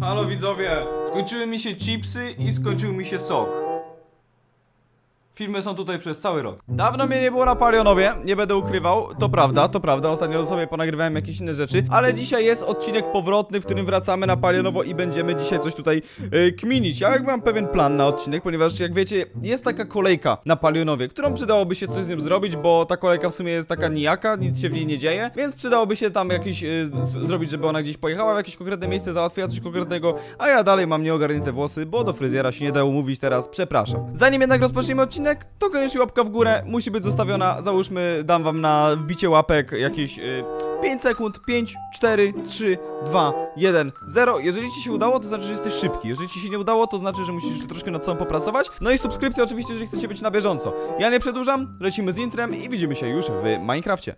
Halo widzowie, skończyły mi się chipsy i skończył mi się sok. Filmy są tutaj przez cały rok. Dawno mnie nie było na Palionowie, nie będę ukrywał, to prawda, to prawda, ostatnio sobie ponagrywałem jakieś inne rzeczy, ale dzisiaj jest odcinek powrotny, w którym wracamy na Palionowo i będziemy dzisiaj coś tutaj e, kminić. Ja mam pewien plan na odcinek, ponieważ jak wiecie, jest taka kolejka na Palionowie, którą przydałoby się coś z nią zrobić, bo ta kolejka w sumie jest taka nijaka, nic się w niej nie dzieje, więc przydałoby się tam jakiś, z- zrobić, żeby ona gdzieś pojechała w jakieś konkretne miejsce, załatwiła coś konkretnego, a ja dalej mam nieogarnięte włosy, bo do fryzjera się nie dało mówić teraz, przepraszam. Zanim jednak rozpoczniemy odcinek, to koniecznie łapka w górę musi być zostawiona, załóżmy, dam wam na wbicie łapek jakieś y, 5 sekund, 5, 4, 3, 2, 1, 0. Jeżeli ci się udało, to znaczy, że jesteś szybki. Jeżeli ci się nie udało, to znaczy, że musisz troszkę nad sobą popracować. No i subskrypcja oczywiście, jeżeli chcecie być na bieżąco. Ja nie przedłużam, lecimy z intrem i widzimy się już w Minecrafcie.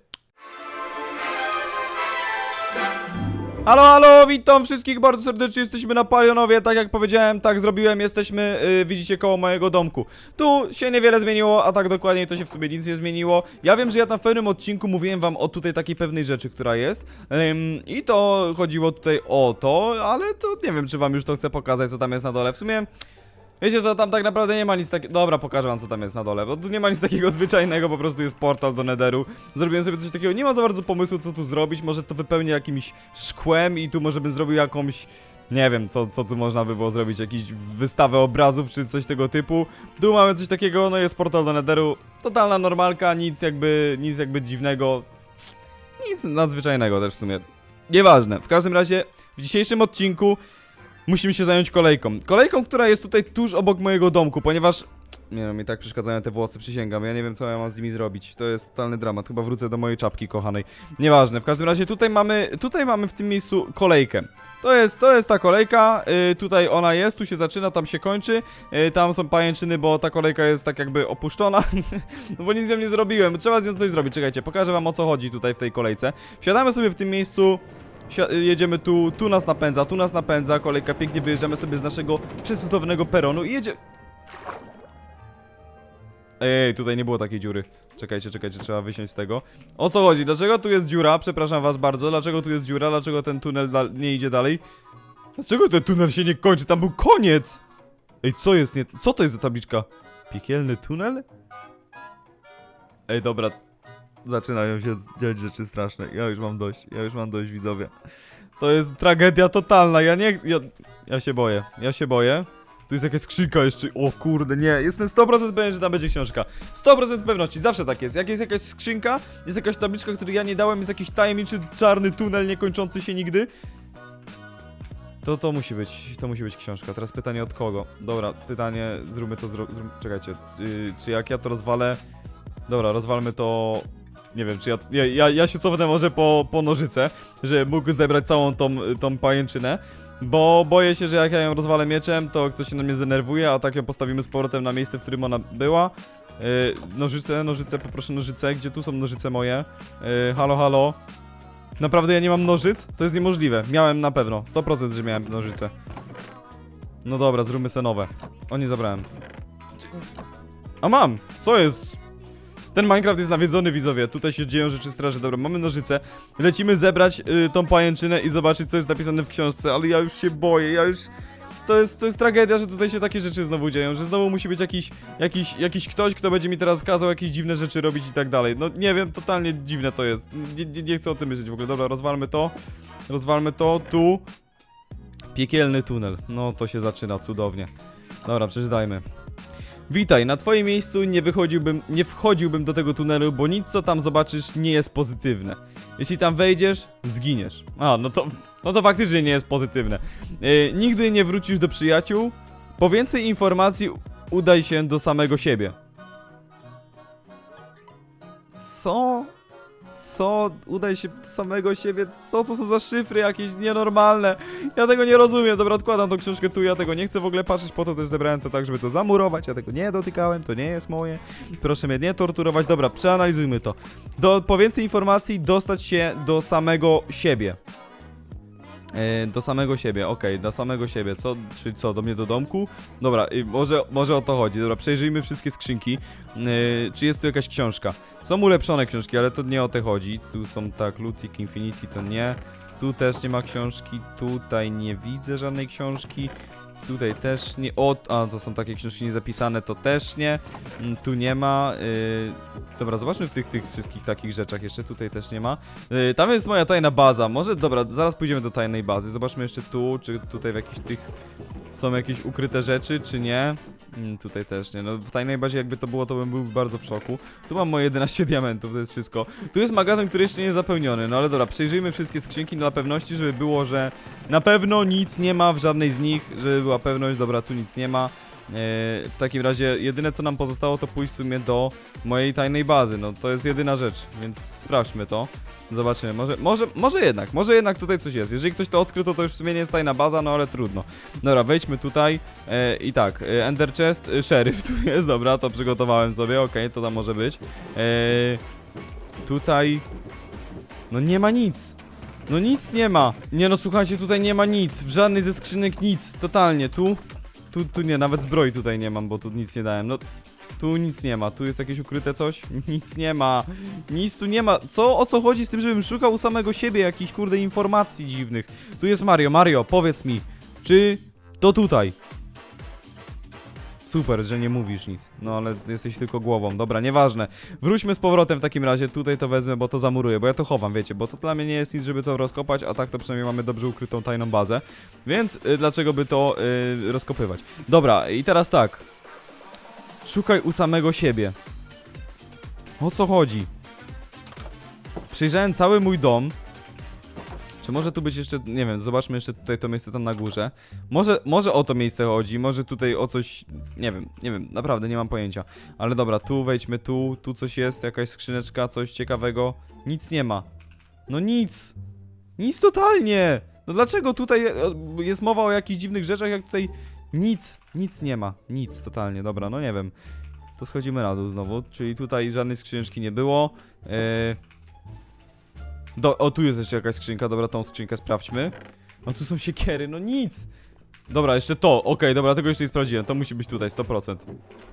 Halo, halo, witam wszystkich bardzo serdecznie, jesteśmy na Palionowie, tak jak powiedziałem, tak zrobiłem, jesteśmy, yy, widzicie, koło mojego domku. Tu się niewiele zmieniło, a tak dokładniej to się w sumie nic nie zmieniło. Ja wiem, że ja tam w pewnym odcinku mówiłem wam o tutaj takiej pewnej rzeczy, która jest ym, i to chodziło tutaj o to, ale to nie wiem, czy wam już to chcę pokazać, co tam jest na dole. W sumie... Wiecie, że tam tak naprawdę nie ma nic takiego. Dobra, pokażę wam, co tam jest na dole, bo tu nie ma nic takiego zwyczajnego, po prostu jest portal do Netheru. Zrobiłem sobie coś takiego, nie ma za bardzo pomysłu, co tu zrobić. Może to wypełnię jakimś szkłem i tu może bym zrobił jakąś. Nie wiem, co, co tu można by było zrobić, jakąś wystawę obrazów czy coś tego typu. Tu mamy coś takiego, no jest portal do Netheru. Totalna normalka, nic jakby, nic jakby dziwnego. Nic nadzwyczajnego też w sumie. Nieważne. W każdym razie, w dzisiejszym odcinku musimy się zająć kolejką. Kolejką, która jest tutaj tuż obok mojego domku, ponieważ... Nie no, mi tak przeszkadzają te włosy, przysięgam. Ja nie wiem, co ja mam z nimi zrobić. To jest totalny dramat. Chyba wrócę do mojej czapki kochanej. Nieważne. W każdym razie tutaj mamy, tutaj mamy w tym miejscu kolejkę. To jest, to jest ta kolejka, y, tutaj ona jest, tu się zaczyna, tam się kończy, y, tam są pajęczyny, bo ta kolejka jest tak jakby opuszczona, no bo nic z nią nie zrobiłem, trzeba z nią coś zrobić, czekajcie, pokażę wam o co chodzi tutaj w tej kolejce. Wsiadamy sobie w tym miejscu, jedziemy tu, tu nas napędza, tu nas napędza, kolejka pięknie wyjeżdżamy sobie z naszego przesuwowego peronu i jedzie... Ej, tutaj nie było takiej dziury. Czekajcie, czekajcie, trzeba wysiąść z tego. O co chodzi? Dlaczego tu jest dziura? Przepraszam was bardzo. Dlaczego tu jest dziura? Dlaczego ten tunel nie idzie dalej? Dlaczego ten tunel się nie kończy? Tam był koniec! Ej, co jest nie... Co to jest za tabliczka? Piekielny tunel? Ej, dobra. Zaczynają się dziać rzeczy straszne. Ja już mam dość. Ja już mam dość, widzowie. To jest tragedia totalna. Ja nie... Ja, ja się boję. Ja się boję. Tu jest jakaś skrzynka jeszcze. O kurde, nie. Jestem 100% pewien, że tam będzie książka. 100% pewności. Zawsze tak jest. Jak jest jakaś skrzynka, jest jakaś tabliczka, której ja nie dałem, jest jakiś tajemniczy czarny tunel niekończący się nigdy. To to musi być, to musi być książka. Teraz pytanie od kogo? Dobra, pytanie, zróbmy to, zró zrób, czekajcie, czy, czy jak ja to rozwalę... Dobra, rozwalmy to... Nie wiem, czy ja, ja, ja, ja się cofnę może po, po nożyce, że mógł zebrać całą tą, tą pajęczynę, bo boję się, że jak ja ją rozwalę mieczem, to ktoś się na mnie zdenerwuje, a tak ją postawimy z powrotem na miejsce, w którym ona była. Yy, nożyce, nożyce, poproszę nożyce, gdzie tu są nożyce moje? Yy, halo, halo. Naprawdę ja nie mam nożyc? To jest niemożliwe. Miałem na pewno. 100% że miałem nożyce. No dobra, zróbmy se nowe. O, nie zabrałem. A mam! Co jest? Ten Minecraft jest nawiedzony, widzowie. Tutaj się dzieją rzeczy straszne. Dobra, mamy nożyce. Lecimy zebrać y, tą pajęczynę i zobaczyć, co jest napisane w książce, ale ja już się boję, ja już... To jest, to jest tragedia, że tutaj się takie rzeczy znowu dzieją, że znowu musi być jakiś, jakiś, jakiś ktoś, kto będzie mi teraz kazał jakieś dziwne rzeczy robić i tak dalej. No nie wiem, totalnie dziwne to jest. Nie, nie, nie chcę o tym myśleć w ogóle. Dobra, rozwalmy to. Rozwalmy to, tu. Piekielny tunel. No to się zaczyna cudownie. Dobra, przeczytajmy. Witaj, na twoim miejscu nie wychodziłbym, nie wchodziłbym do tego tunelu, bo nic co tam zobaczysz nie jest pozytywne. Jeśli tam wejdziesz, zginiesz. A, no to, no to faktycznie nie jest pozytywne. Yy, nigdy nie wrócisz do przyjaciół. Po więcej informacji udaj się do samego siebie. Co? Co? Udaj się samego siebie? Co to są za szyfry jakieś nienormalne? Ja tego nie rozumiem. Dobra, odkładam tą książkę tu, ja tego nie chcę w ogóle patrzeć, po to też zebrałem to tak, żeby to zamurować. Ja tego nie dotykałem, to nie jest moje. Proszę mnie nie torturować. Dobra, przeanalizujmy to. Do, po więcej informacji dostać się do samego siebie. E, do samego siebie, okej, do samego siebie. Co, czyli co, do mnie do domku? Dobra, może, może o to chodzi. Dobra, przejrzyjmy wszystkie skrzynki. E, czy jest tu jakaś książka? Są ulepszone książki, ale to nie o te chodzi. Tu są tak, Lutik, Infinity to nie. Tu też nie ma książki, tutaj nie widzę żadnej książki. Tutaj też nie. O, a to są takie książki niezapisane, to też nie. Mm, Tu nie ma. Yy, dobra, zobaczmy w tych, tych wszystkich takich rzeczach. Jeszcze tutaj też nie ma. Yy, tam jest moja tajna baza. Może, dobra, zaraz pójdziemy do tajnej bazy. Zobaczmy jeszcze tu, czy tutaj w jakichś tych są jakieś ukryte rzeczy, czy nie. Mm, tutaj też nie. No w tajnej bazie jakby to było, to bym był bardzo w szoku. Tu mam moje 11 diamentów, to jest wszystko. Tu jest magazyn, który jeszcze nie jest zapełniony. No ale dobra, przejrzyjmy wszystkie skrzynki dla pewności, żeby było, że na pewno nic nie ma w żadnej z nich, żeby była pewność, dobra, tu nic nie ma. Eee, w takim razie jedyne co nam pozostało to pójść w sumie do mojej tajnej bazy, no to jest jedyna rzecz, więc sprawdźmy to. Zobaczymy, może, może, może jednak, może jednak tutaj coś jest. Jeżeli ktoś to odkrył, to to już w sumie nie jest tajna baza, no ale trudno. Dobra, wejdźmy tutaj e, i tak, e, Ender Chest, e, Sheriff tu jest, dobra, to przygotowałem sobie, okej, to tam może być. E, tutaj, no nie ma nic. No nic nie ma. Nie no, słuchajcie, tutaj nie ma nic. W żadnej ze skrzynek nic. Totalnie. Tu, tu, tu nie, nawet zbroi tutaj nie mam, bo tu nic nie dałem. No, tu nic nie ma. Tu jest jakieś ukryte coś? Nic nie ma. Nic tu nie ma. Co, o co chodzi z tym, żebym szukał u samego siebie jakichś, kurde, informacji dziwnych? Tu jest Mario. Mario, powiedz mi, czy to tutaj? Super, że nie mówisz nic. No ale jesteś tylko głową. Dobra, nieważne. Wróćmy z powrotem w takim razie. Tutaj to wezmę, bo to zamuruję, bo ja to chowam, wiecie, bo to dla mnie nie jest nic, żeby to rozkopać, a tak to przynajmniej mamy dobrze ukrytą tajną bazę. Więc y, dlaczego by to y, rozkopywać? Dobra, i teraz tak. Szukaj u samego siebie. O co chodzi? Przyjrzałem cały mój dom. Czy może tu być jeszcze, nie wiem, zobaczmy jeszcze tutaj to miejsce tam na górze. Może, może o to miejsce chodzi, może tutaj o coś, nie wiem, nie wiem, naprawdę nie mam pojęcia. Ale dobra, tu wejdźmy, tu, tu coś jest, jakaś skrzyneczka, coś ciekawego. Nic nie ma. No nic. Nic totalnie. No dlaczego tutaj e, jest mowa o jakichś dziwnych rzeczach, jak tutaj nic, nic nie ma. Nic totalnie, dobra, no nie wiem. To schodzimy na dół znowu, czyli tutaj żadnej skrzyneczki nie było. Yy... Do, o, tu jest jeszcze jakaś skrzynka, dobra, tą skrzynkę sprawdźmy. No tu są siekiery, no nic! Dobra, jeszcze to, okej, dobra, tego jeszcze nie sprawdziłem, to musi być tutaj, 100%.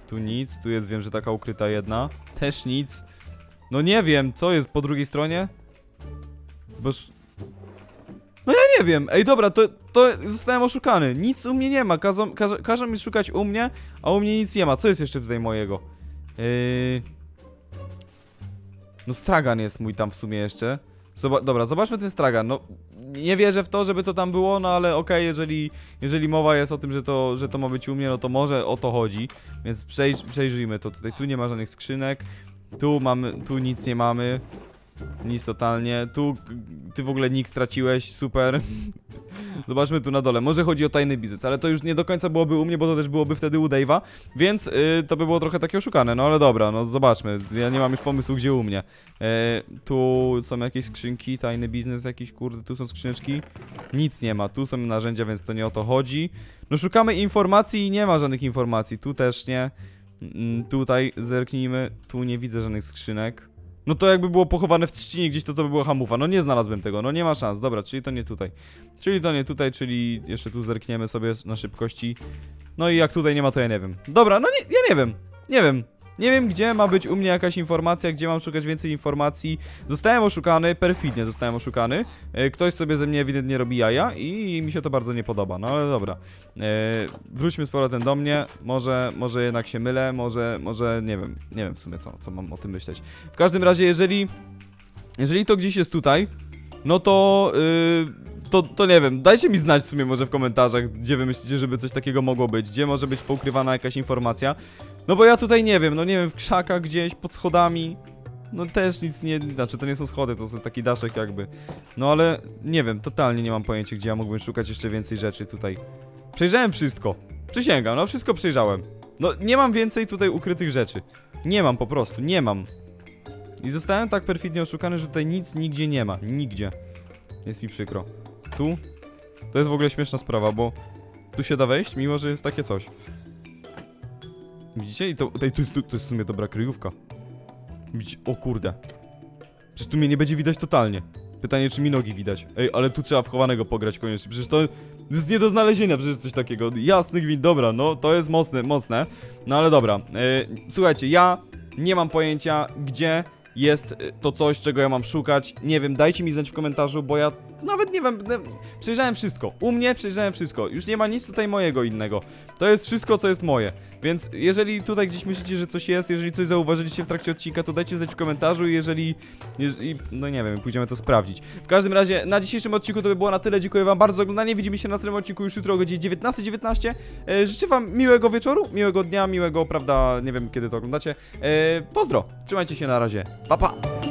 Tu nic, tu jest, wiem, że taka ukryta jedna. Też nic. No nie wiem, co jest po drugiej stronie? Boż... No ja nie wiem, ej dobra, to, to zostałem oszukany, nic u mnie nie ma, każą, każą, każą mi szukać u mnie, a u mnie nic nie ma, co jest jeszcze tutaj mojego? Yy... No stragan jest mój tam w sumie jeszcze. Zoba dobra, zobaczmy ten stragan. No, nie wierzę w to, żeby to tam było, no ale okej, jeżeli, jeżeli mowa jest o tym, że to, że to ma być u mnie, no to może o to chodzi. Więc przejrz, przejrzyjmy to tutaj. Tu nie ma żadnych skrzynek. Tu mamy, tu nic nie mamy. Nic totalnie. Tu ty w ogóle nick straciłeś, super. Zobaczmy tu na dole. Może chodzi o tajny biznes, ale to już nie do końca byłoby u mnie, bo to też byłoby wtedy u Dave'a, więc y, to by było trochę takie oszukane. No ale dobra, no zobaczmy. Ja nie mam już pomysłu, gdzie u mnie. E, tu są jakieś skrzynki, tajny biznes jakiś, kurde, tu są skrzyneczki. Nic nie ma, tu są narzędzia, więc to nie o to chodzi. No szukamy informacji i nie ma żadnych informacji, tu też nie. Mm, Tutaj zerknijmy, tu nie widzę żadnych skrzynek. No to jakby było pochowane w trzcinie gdzieś, to to by była hamufa. No nie znalazłem tego, no nie ma szans. Dobra, czyli to nie tutaj. Czyli to nie tutaj, czyli jeszcze tu zerkniemy sobie na szybkości. No i jak tutaj nie ma, to ja nie wiem. Dobra, no nie, ja nie wiem. Nie wiem. Nie wiem, gdzie ma być u mnie jakaś informacja, gdzie mam szukać więcej informacji. Zostałem oszukany, perfidnie zostałem oszukany. E, Ktoś sobie ze mnie ewidentnie robi jaja i mi się to bardzo nie podoba, no ale dobra. E, wróćmy z powrotem do mnie. Może, może jednak się mylę, może, może nie wiem, nie wiem w sumie co, co mam o tym myśleć. W każdym razie, jeżeli, jeżeli to gdzieś jest tutaj, no to, yy, to, to nie wiem, dajcie mi znać w sumie może w komentarzach, gdzie wy myślicie, żeby coś takiego mogło być, gdzie może być poukrywana jakaś informacja. No bo ja tutaj nie wiem, no nie wiem, w krzakach gdzieś, pod schodami, no też nic nie, znaczy to nie są schody, to są taki daszek jakby. No ale nie wiem, totalnie nie mam pojęcia, gdzie ja mógłbym szukać jeszcze więcej rzeczy tutaj. Przejrzałem wszystko, przysięgam, no wszystko przejrzałem. No nie mam więcej tutaj ukrytych rzeczy. Nie mam po prostu, nie mam. I zostałem tak perfidnie oszukany, że tutaj nic nigdzie nie ma. Nigdzie. Jest mi przykro. Tu? To jest w ogóle śmieszna sprawa, bo tu się da wejść, mimo że jest takie coś. Widzicie? I to, to, to, jest, to jest w sumie dobra kryjówka. Widzicie? O kurde. Przecież tu mnie nie będzie widać totalnie. Pytanie, czy mi nogi widać. Ej, ale tu trzeba wchowanego pograć koniecznie. Przecież to jest nie do znalezienia, przecież coś takiego. Jasnych win, dobra, no to jest mocne, mocne. No ale dobra. E, słuchajcie, ja nie mam pojęcia, gdzie jest y, to coś, czego ja mam szukać. Nie wiem, dajcie mi znać w komentarzu, bo ja nawet nie wiem, przejrzałem wszystko. U mnie przejrzałem wszystko. Już nie ma nic tutaj mojego innego. To jest wszystko, co jest moje. Więc jeżeli tutaj gdzieś myślicie, że coś jest, jeżeli coś zauważyliście w trakcie odcinka, to dajcie znać w komentarzu i jeżeli... jeżeli no nie wiem, pójdziemy to sprawdzić. W każdym razie, na dzisiejszym odcinku to by było na tyle. Dziękuję wam bardzo za oglądanie. Widzimy się na następnym odcinku już jutro o godzinie 19.19. E, życzę wam miłego wieczoru, miłego dnia, miłego, prawda, nie wiem kiedy to oglądacie. E, pozdro, trzymajcie się na razie. Pa, pa!